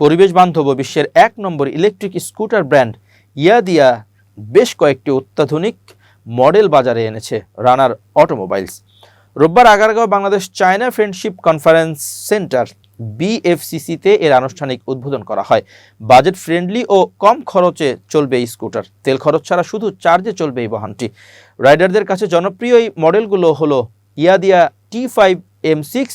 পরিবেশ বান্ধব বিশ্বের এক নম্বর ইলেকট্রিক স্কুটার ব্র্যান্ড ইয়াদিয়া বেশ কয়েকটি অত্যাধুনিক মডেল বাজারে এনেছে, রানার অটোমোবাইলস। রোববার Agargaon Bangladesh China friendship conference centre, বিএফসিসিতে এর আনুষ্ঠানিক উদ্বোধন করা হয়। বাজেট ফ্রেন্ডলি ও কম খরচে চলবে এই স্কুটার। তেল খরচ ছাড়া শুধু চার্জে চলবে এই বাহনটি। রাইডারদের কাছে জনপ্রিয় এই মডেলগুলো হলো Yadea T five M six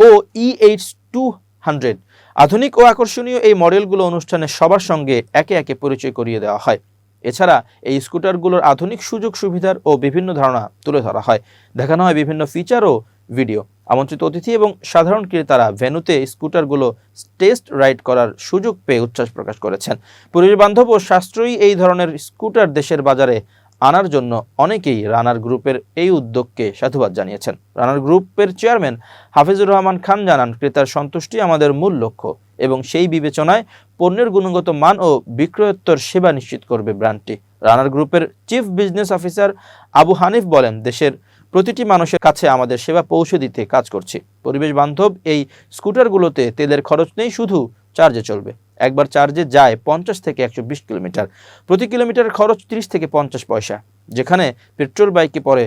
ও ই এইচ টু হান্ড্রেড। আধুনিক ও আকর্ষণীয় এই মডেলগুলো অনুষ্ঠানে সবার সঙ্গে একে একে পরিচয় করিয়ে দেওয়া হয়। এছাড়া এই স্কুটারগুলোর আধুনিক সুযোগ সুবিধার ও বিভিন্ন ধারণা তুলে ধরা হয়। দেখানো হয় বিভিন্ন ফিচার ও ভিডিও আমন্ত্রিত অতিথি এবং সাধারণ ক্রেতারা ভেন্যুতে স্কুটারগুলো টেস্ট রাইড করার সুযোগ পেয়ে উচ্ছ্বাস প্রকাশ করেছেন। পরিবেশ বান্ধব ও সাশ্রয়ী এই ধরনের স্কুটার দেশের বাজারে আনার জন্য অনেকেই রানার গ্রুপের এই উদ্যোগকে সাধুবাদ জানিয়েছেন। রানার গ্রুপের চেয়ারম্যান হাফিজুর রহমান খান জানান, ক্রেতার সন্তুষ্টি আমাদের মূল লক্ষ্য এবং সেই বিবেচনায় পণ্যের গুণগত মান ও বিক্রয়োত্তর সেবা নিশ্চিত করবে ব্র্যান্ডটি। রানার গ্রুপের chief business officer Abu Hanif বলেন, দেশের প্রতিটি মানুষের কাছে আমাদের সেবা পৌঁছে দিতে কাজ করছি। পরিবেশ বান্ধব এই স্কুটারগুলোতে তেলের খরচ নেই, শুধু চার্জে চলবে। একবার চার্জে যায় পঞ্চাশ থেকে একশো বিশ কিলোমিটার। প্রতি কিলোমিটার খরচ তিরিশ থেকে পঞ্চাশ পয়সা, যেখানে পেট্রোল বাইকে পড়ে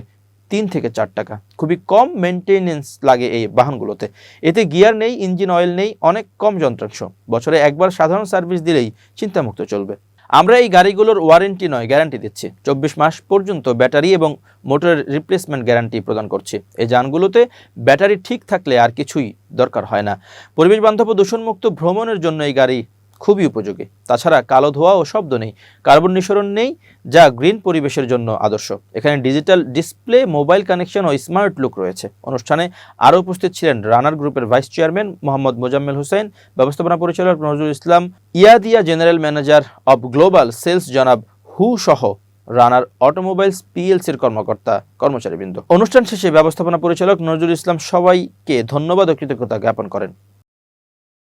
তিন থেকে চার টাকা। খুবই কম মেনটেনেন্স লাগে এই বাহনগুলোতে। এতে গিয়ার নেই, ইঞ্জিন অয়েল নেই, অনেক কম যন্ত্রাংশ। বছরে একবার সাধারণ সার্ভিস দিলেই চিন্তামুক্ত চলবে। আমরা এই গাড়িগুলোর ওয়ারেন্টি নয় গ্যারান্টি দিচ্ছি। চব্বিশ মাস পর্যন্ত ব্যাটারি এবং মোটরের রিপ্লেসমেন্ট গ্যারান্টি প্রদান করছি। এই যানগুলোতে ব্যাটারি ঠিক থাকলে আর কিছুই দরকার হয় না। পরিবেশ বান্ধব দূষণমুক্ত ভ্রমণের জন্য এই গাড়ি খুবই উপযোগী। তাছাড়া কালো ধোয়া ও শব্দ নেই, কার্বন নিঃসরণ নেই, যা গ্রিন পরিবেশের জন্য আদর্শ। এখানে ডিজিটাল ডিসপ্লে, মোবাইল কানেকশন ও স্মার্ট লুক রয়েছে। অনুষ্ঠানে আরও উপস্থিত ছিলেন রানার গ্রুপের ভাইস চেয়ারম্যান মোহাম্মদ মোজাম্মেল হোসেন, ব্যবস্থাপনা পরিচালক Nazrul Islam, Yadea general manager of global sales জনাব হু সহ রানার অটোমোবাইলস পিএলসির কর্মকর্তা, কর্মচারীবৃন্দ। অনুষ্ঠান শেষে ব্যবস্থাপনা পরিচালক নজরুল ইসলাম সবাইকে ধন্যবাদ ও কৃতজ্ঞতা জ্ঞাপন করেন।